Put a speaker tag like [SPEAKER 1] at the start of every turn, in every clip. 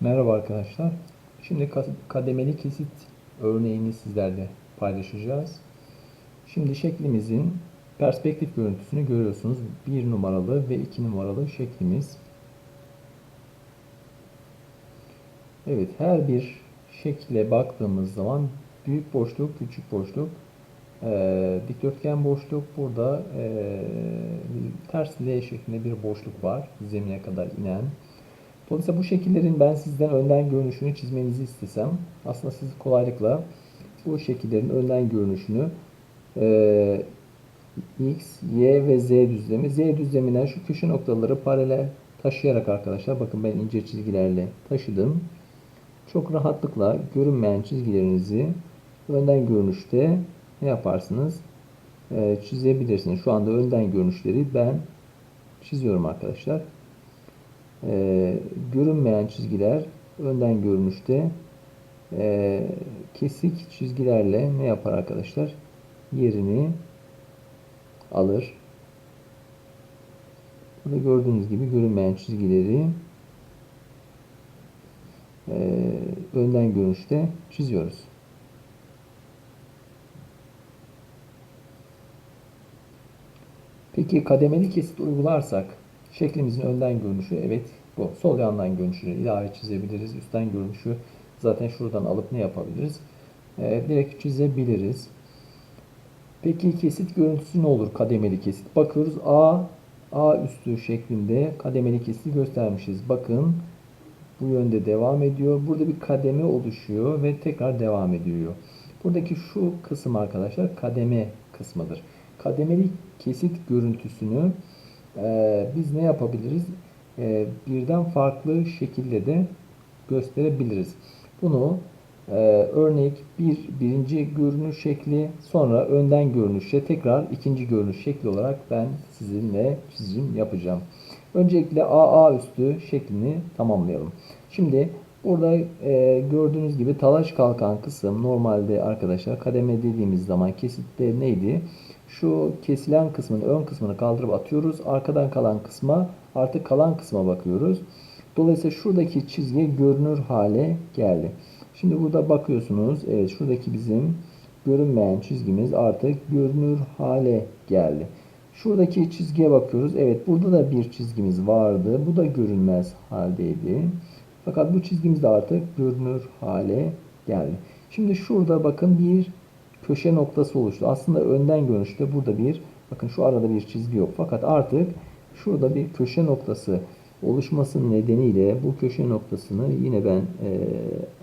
[SPEAKER 1] Merhaba arkadaşlar. Şimdi ka- kademeli kesit örneğini sizlerle paylaşacağız. Şimdi şeklimizin perspektif görüntüsünü görüyorsunuz. 1 numaralı ve 2 numaralı şeklimiz. Evet, her bir şekle baktığımız zaman büyük boşluk, küçük boşluk, eee, dikdörtgen boşluk, burada eee, ters L şeklinde bir boşluk var, zemine kadar inen. Dolayısıyla bu şekillerin ben sizden önden görünüşünü çizmenizi istesem, aslında siz kolaylıkla bu şekillerin önden görünüşünü eee, X, Y ve Z düzlemi. Z düzleminden şu köşe noktaları paralel taşıyarak arkadaşlar, bakın ben ince çizgilerle taşıdım. Çok rahatlıkla görünmeyen çizgilerinizi önden görünüşte ne yaparsınız? Eee, çizebilirsiniz. Şu anda önden görünüşleri ben çiziyorum arkadaşlar. Ee, görünmeyen çizgiler önden görünüşte ee, kesik çizgilerle ne yapar arkadaşlar? Yerini alır. Burada gördüğünüz gibi görünmeyen çizgileri ee, önden görünüşte çiziyoruz. Peki kademeli kesit uygularsak şeklimizin önden görünüşü evet bu. Sol yandan görünüşünü ilave çizebiliriz. Üstten görünüşü zaten şuradan alıp ne yapabiliriz? Ee, direkt çizebiliriz. Peki kesit görüntüsü ne olur kademeli kesit? Bakıyoruz A A üstü şeklinde kademeli kesiti göstermişiz. Bakın bu yönde devam ediyor. Burada bir kademe oluşuyor ve tekrar devam ediyor. Buradaki şu kısım arkadaşlar kademe kısmıdır. Kademeli kesit görüntüsünü e, biz ne yapabiliriz? E, birden farklı şekilde de gösterebiliriz. Bunu e, örnek bir birinci görünüş şekli sonra önden görünüşe tekrar ikinci görünüş şekli olarak ben sizinle çizim yapacağım. Öncelikle AA üstü şeklini tamamlayalım. Şimdi burada e, gördüğünüz gibi talaş kalkan kısım normalde arkadaşlar kademe dediğimiz zaman kesitte neydi? Şu kesilen kısmın ön kısmını kaldırıp atıyoruz. Arkadan kalan kısma artık kalan kısma bakıyoruz. Dolayısıyla şuradaki çizgi görünür hale geldi. Şimdi burada bakıyorsunuz. Evet şuradaki bizim görünmeyen çizgimiz artık görünür hale geldi. Şuradaki çizgiye bakıyoruz. Evet burada da bir çizgimiz vardı. Bu da görünmez haldeydi. Fakat bu çizgimiz de artık görünür hale geldi. Şimdi şurada bakın bir köşe noktası oluştu. Aslında önden görünüşte burada bir bakın şu arada bir çizgi yok. Fakat artık şurada bir köşe noktası oluşması nedeniyle bu köşe noktasını yine ben e,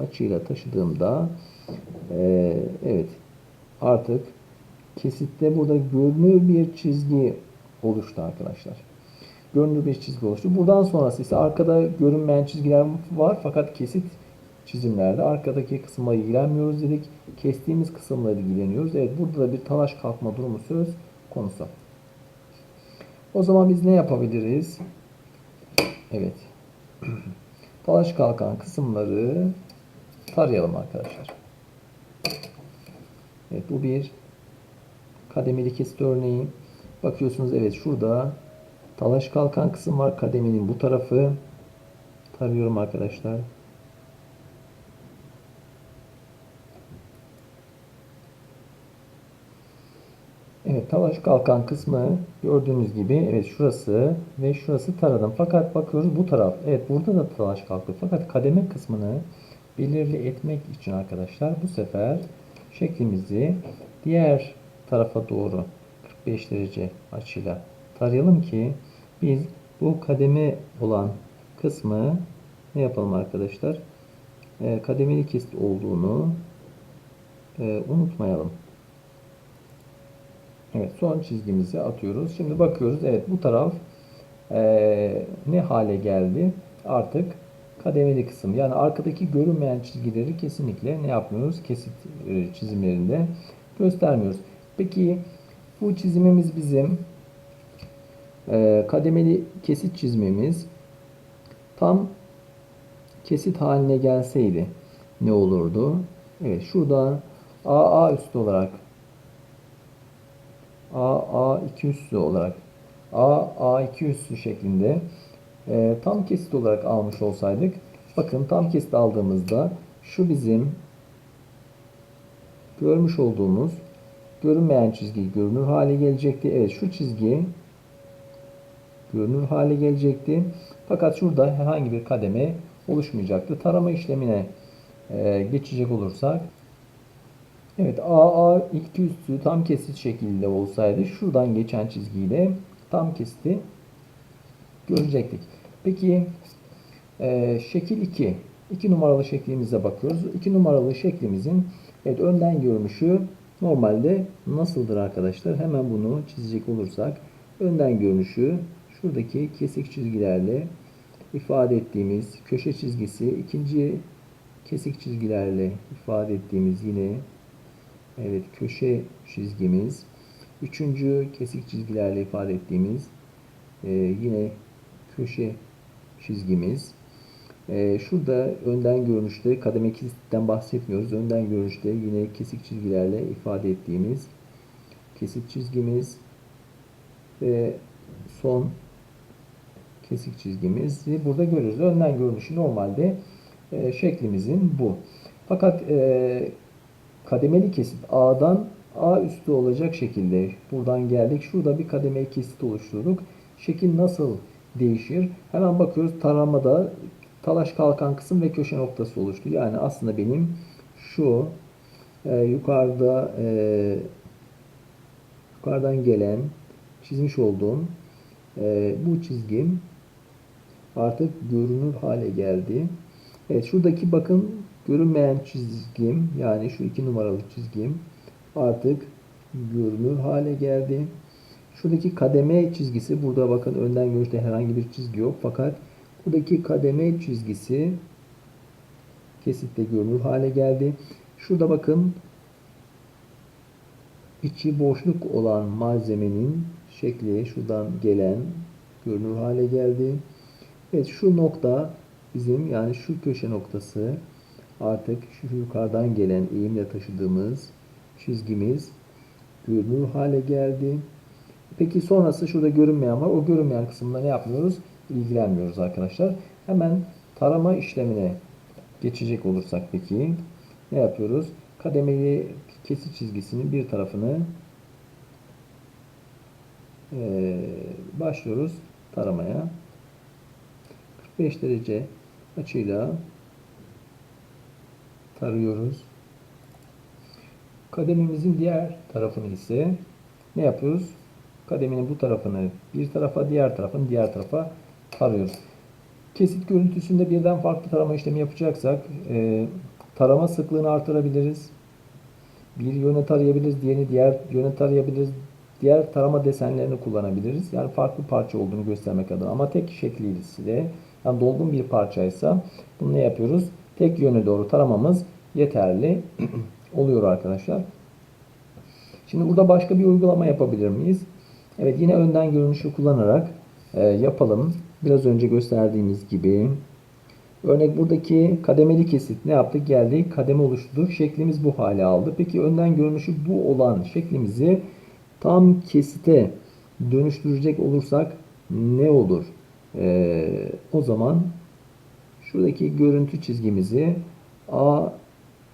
[SPEAKER 1] açıyla taşıdığımda e, evet artık kesitte burada görünür bir çizgi oluştu arkadaşlar. Görünür bir çizgi oluştu. Buradan sonrası ise arkada görünmeyen çizgiler var fakat kesit çizimlerde arkadaki kısımla ilgilenmiyoruz dedik. Kestiğimiz kısımla ilgileniyoruz. Evet burada da bir talaş kalkma durumu söz konusu. O zaman biz ne yapabiliriz? Evet. Talaş kalkan kısımları tarayalım arkadaşlar. Evet bu bir kademeli kesit örneği. Bakıyorsunuz evet şurada talaş kalkan kısım var. Kademenin bu tarafı. Tarıyorum arkadaşlar. Evet talaş kalkan kısmı gördüğünüz gibi evet şurası ve şurası taradım. Fakat bakıyoruz bu taraf. Evet burada da talaş kalktı. Fakat kademe kısmını belirli etmek için arkadaşlar bu sefer şeklimizi diğer tarafa doğru 45 derece açıyla tarayalım ki biz bu kademe olan kısmı ne yapalım arkadaşlar? E, kademeli kesit olduğunu e, unutmayalım. Evet son çizgimizi atıyoruz. Şimdi bakıyoruz. Evet bu taraf e, ne hale geldi? Artık kademeli kısım. Yani arkadaki görünmeyen çizgileri kesinlikle ne yapmıyoruz? Kesit e, çizimlerinde göstermiyoruz. Peki bu çizimimiz bizim e, kademeli kesit çizmemiz tam kesit haline gelseydi ne olurdu? Evet şurada AA üstü olarak A, A, 2 üssü olarak A, A, 2 üssü şeklinde e, tam kesit olarak almış olsaydık Bakın tam kesit aldığımızda şu bizim görmüş olduğumuz görünmeyen çizgi görünür hale gelecekti. Evet şu çizgi görünür hale gelecekti. Fakat şurada herhangi bir kademe oluşmayacaktı. Tarama işlemine e, geçecek olursak Evet AA iki üstü tam kesit şekilde olsaydı şuradan geçen çizgiyle tam kesiti görecektik. Peki e, şekil 2. 2 numaralı şeklimize bakıyoruz. 2 numaralı şeklimizin evet, önden görünüşü normalde nasıldır arkadaşlar? Hemen bunu çizecek olursak önden görünüşü şuradaki kesik çizgilerle ifade ettiğimiz köşe çizgisi ikinci kesik çizgilerle ifade ettiğimiz yine evet köşe çizgimiz üçüncü kesik çizgilerle ifade ettiğimiz e, yine köşe çizgimiz e, şurada önden görünüşte kademe kesitten bahsetmiyoruz önden görünüşte yine kesik çizgilerle ifade ettiğimiz kesik çizgimiz ve son kesik çizgimizi burada görüyoruz. Önden görünüşü normalde e, şeklimizin bu. Fakat e, kademeli kesit A'dan A üstü olacak şekilde buradan geldik. Şurada bir kademeli kesit oluşturduk. Şekil nasıl değişir? Hemen bakıyoruz taramada talaş kalkan kısım ve köşe noktası oluştu. Yani aslında benim şu e, yukarıda e, yukarıdan gelen çizmiş olduğum e, bu çizgim artık görünür hale geldi. Evet şuradaki bakın görünmeyen çizgim yani şu iki numaralı çizgim artık görünür hale geldi. Şuradaki kademe çizgisi burada bakın önden görüşte herhangi bir çizgi yok fakat buradaki kademe çizgisi kesitte görünür hale geldi. Şurada bakın içi boşluk olan malzemenin şekli şuradan gelen görünür hale geldi. Evet şu nokta bizim yani şu köşe noktası artık şu yukarıdan gelen eğimle taşıdığımız çizgimiz görünür hale geldi. Peki sonrası şurada görünmeyen var. O görünmeyen kısımda ne yapmıyoruz? İlgilenmiyoruz arkadaşlar. Hemen tarama işlemine geçecek olursak peki ne yapıyoruz? Kademeli kesit çizgisinin bir tarafını e, başlıyoruz taramaya. 45 derece açıyla tarıyoruz. Kademimizin diğer tarafını ise ne yapıyoruz? Kademenin bu tarafını bir tarafa, diğer tarafını diğer tarafa tarıyoruz. Kesit görüntüsünde birden farklı tarama işlemi yapacaksak e, tarama sıklığını artırabiliriz. Bir yöne tarayabiliriz, diğerini diğer yöne tarayabiliriz. Diğer tarama desenlerini kullanabiliriz. Yani farklı parça olduğunu göstermek adına. Ama tek şekliyle yani dolgun bir parçaysa bunu ne yapıyoruz? Tek yöne doğru taramamız yeterli oluyor arkadaşlar. Şimdi burada başka bir uygulama yapabilir miyiz? Evet yine önden görünüşü kullanarak e, yapalım. Biraz önce gösterdiğimiz gibi. Örnek buradaki kademeli kesit ne yaptık? Geldik kademe oluşturduk. Şeklimiz bu hale aldı. Peki önden görünüşü bu olan şeklimizi tam kesite dönüştürecek olursak ne olur? Ee, o zaman şuradaki görüntü çizgimizi A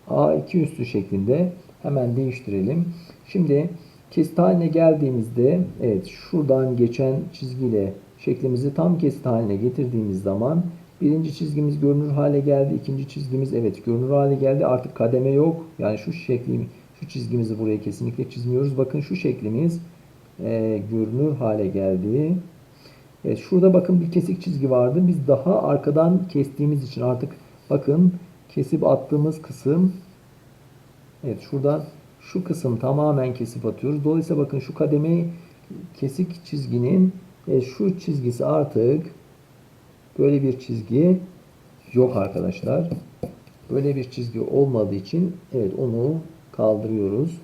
[SPEAKER 1] A2 üstü şeklinde hemen değiştirelim. Şimdi kesit haline geldiğimizde evet şuradan geçen çizgiyle şeklimizi tam kesit haline getirdiğimiz zaman birinci çizgimiz görünür hale geldi. ikinci çizgimiz evet görünür hale geldi. Artık kademe yok. Yani şu şekli şu çizgimizi buraya kesinlikle çizmiyoruz. Bakın şu şeklimiz e, görünür hale geldi. Evet, şurada bakın bir kesik çizgi vardı. Biz daha arkadan kestiğimiz için artık bakın kesip attığımız kısım evet şuradan şu kısım tamamen kesip atıyoruz. Dolayısıyla bakın şu kademe kesik çizginin e, şu çizgisi artık böyle bir çizgi yok arkadaşlar. Böyle bir çizgi olmadığı için evet onu kaldırıyoruz.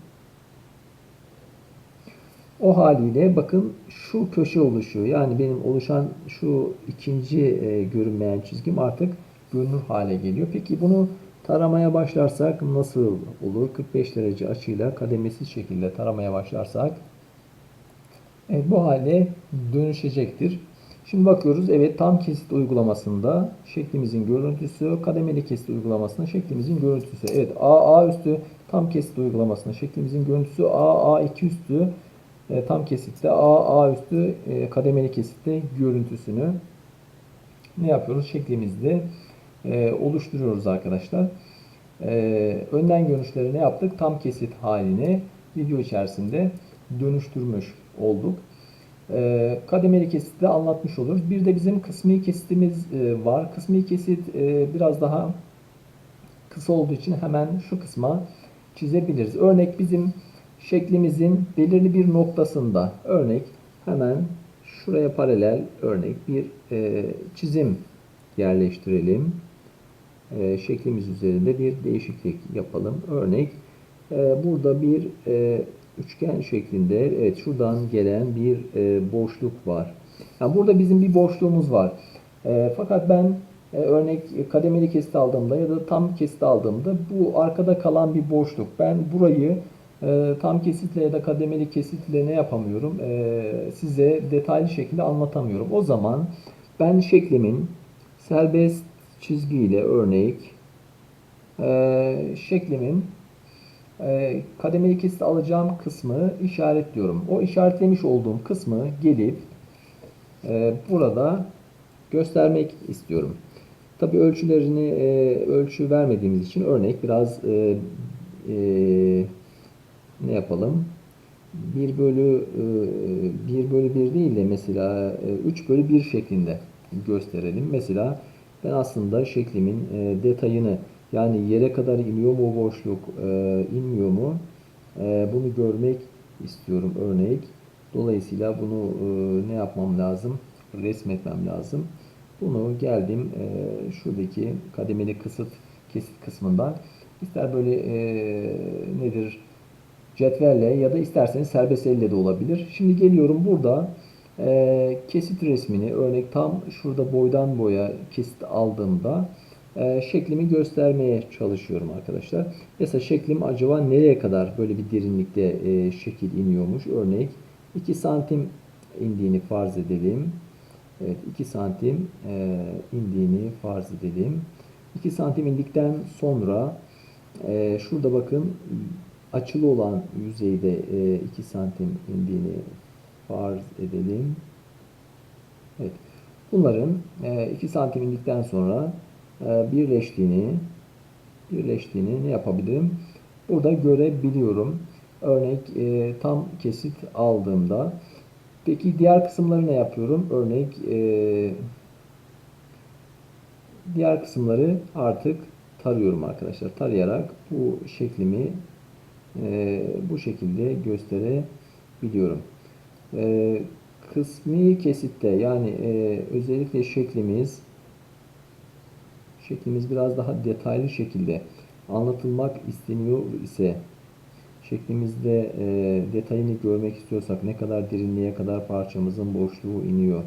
[SPEAKER 1] O haliyle bakın şu köşe oluşuyor. Yani benim oluşan şu ikinci e, görünmeyen çizgim artık görünür hale geliyor. Peki bunu taramaya başlarsak nasıl olur? 45 derece açıyla kademesiz şekilde taramaya başlarsak evet, bu hale dönüşecektir. Şimdi bakıyoruz. Evet tam kesit uygulamasında şeklimizin görüntüsü, kademeli kesit uygulamasında şeklimizin görüntüsü. Evet A, A üstü tam kesit uygulamasında şeklimizin görüntüsü A, A2 üstü e, tam kesitte A, A üstü e, kademeli kesitte görüntüsünü ne yapıyoruz? Şeklimizde e, oluşturuyoruz arkadaşlar. Önden görünüşleri ne yaptık? Tam kesit haline video içerisinde dönüştürmüş olduk. Kademeli kesitte anlatmış oluruz. Bir de bizim kısmi kesitimiz var. Kısmi kesit biraz daha kısa olduğu için hemen şu kısma çizebiliriz. Örnek bizim şeklimizin belirli bir noktasında örnek hemen şuraya paralel örnek bir e, çizim yerleştirelim. E, şeklimiz üzerinde bir değişiklik yapalım. Örnek e, burada bir e, üçgen şeklinde evet şuradan gelen bir e, boşluk var. Yani burada bizim bir boşluğumuz var. E, fakat ben e, örnek kademeli kesit aldığımda ya da tam kesit aldığımda bu arkada kalan bir boşluk. Ben burayı e, tam kesitle ya da kademeli kesitle ne yapamıyorum? E, size detaylı şekilde anlatamıyorum. O zaman ben şeklimin serbest çizgiyle örnek e, şeklimin e, kademeli kesit alacağım kısmı işaretliyorum. O işaretlemiş olduğum kısmı gelip e, burada göstermek istiyorum. Tabi ölçülerini e, ölçü vermediğimiz için örnek biraz e, e, ne yapalım? 1 bölü e, 1 bölü 1 değil de mesela e, 3 bölü 1 şeklinde gösterelim. Mesela ben aslında şeklimin e, detayını yani yere kadar iniyor mu boşluk, e, inmiyor mu? E, bunu görmek istiyorum örnek. Dolayısıyla bunu e, ne yapmam lazım? Resmetmem lazım. Bunu geldim e, şuradaki kademeli kısıt kesit kısmından ister böyle e, nedir cetvelle ya da isterseniz serbest elle de olabilir. Şimdi geliyorum burada e, kesit resmini örnek tam şurada boydan boya kesit aldığımda e, şeklimi göstermeye çalışıyorum arkadaşlar. Mesela şeklim acaba nereye kadar böyle bir derinlikte e, şekil iniyormuş? Örnek 2 santim indiğini farz edelim. Evet 2 santim e, indiğini farz edelim. 2 santim indikten sonra e, şurada bakın açılı olan yüzeyde e, 2 santim indiğini farz edelim. Evet. Bunların e, 2 santim indikten sonra e, birleştiğini birleştiğini ne yapabilirim? Burada görebiliyorum. Örnek e, tam kesit aldığımda peki diğer kısımları ne yapıyorum? Örnek e, diğer kısımları artık tarıyorum arkadaşlar. Tarayarak bu şeklimi e, bu şekilde gösterebiliyorum. E, kısmi kesitte yani e, özellikle şeklimiz şeklimiz biraz daha detaylı şekilde anlatılmak isteniyor ise şeklimizde e, detayını görmek istiyorsak ne kadar derinliğe kadar parçamızın boşluğu iniyor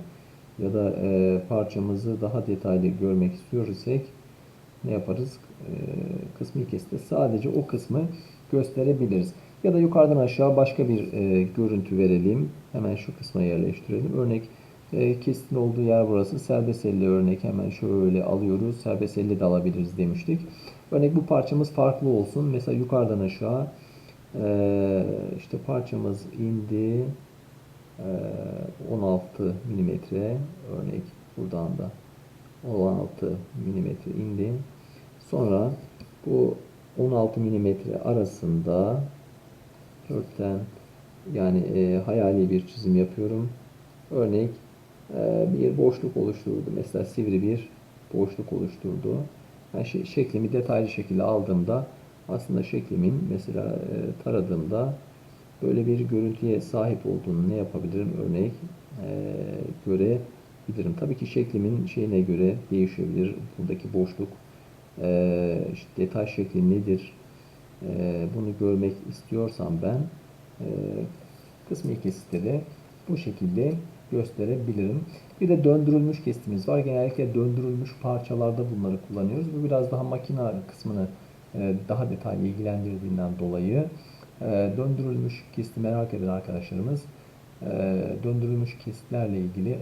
[SPEAKER 1] ya da e, parçamızı daha detaylı görmek istiyor isek ne yaparız? E, kısmi kesitte sadece o kısmı gösterebiliriz. Ya da yukarıdan aşağı başka bir e, görüntü verelim. Hemen şu kısma yerleştirelim. Örnek e, kesitin olduğu yer burası. Serbest elle örnek hemen şöyle alıyoruz. Serbest elle de alabiliriz demiştik. Örnek bu parçamız farklı olsun. Mesela yukarıdan aşağı e, işte parçamız indi. E, 16 milimetre örnek buradan da 16 milimetre indi. Sonra bu 16 milimetre arasında 4'ten yani e, hayali bir çizim yapıyorum. Örnek e, bir boşluk oluşturdu. Mesela sivri bir boşluk oluşturdu. Yani şey, şeklimi detaylı şekilde aldığımda aslında şeklimin mesela e, taradığımda böyle bir görüntüye sahip olduğunu ne yapabilirim örnek e, görebilirim. Tabii ki şeklimin şeyine göre değişebilir. Buradaki boşluk e, işte detay şekli nedir? E, bunu görmek istiyorsam ben e, kısmi kesitte de bu şekilde gösterebilirim. Bir de döndürülmüş kesitimiz var. Genellikle döndürülmüş parçalarda bunları kullanıyoruz. Bu biraz daha makina kısmını e, daha detaylı ilgilendirdiğinden dolayı e, döndürülmüş kesiti merak eden arkadaşlarımız e, döndürülmüş kesitlerle ilgili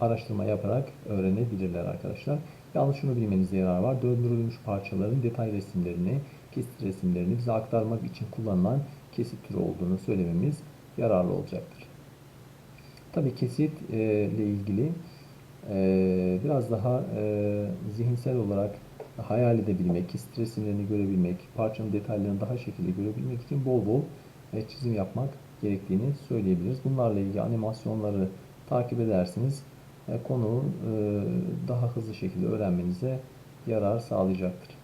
[SPEAKER 1] araştırma yaparak öğrenebilirler arkadaşlar. Yalnız şunu bilmenizde yarar var. Döndürülmüş parçaların detay resimlerini, kesit resimlerini bize aktarmak için kullanılan kesit türü olduğunu söylememiz yararlı olacaktır. Tabii kesit e, ile ilgili e, biraz daha e, zihinsel olarak hayal edebilmek, kesit resimlerini görebilmek, parçanın detaylarını daha şekilde görebilmek için bol bol çizim yapmak gerektiğini söyleyebiliriz. Bunlarla ilgili animasyonları takip ederseniz konuyu e, daha hızlı şekilde öğrenmenize yarar sağlayacaktır.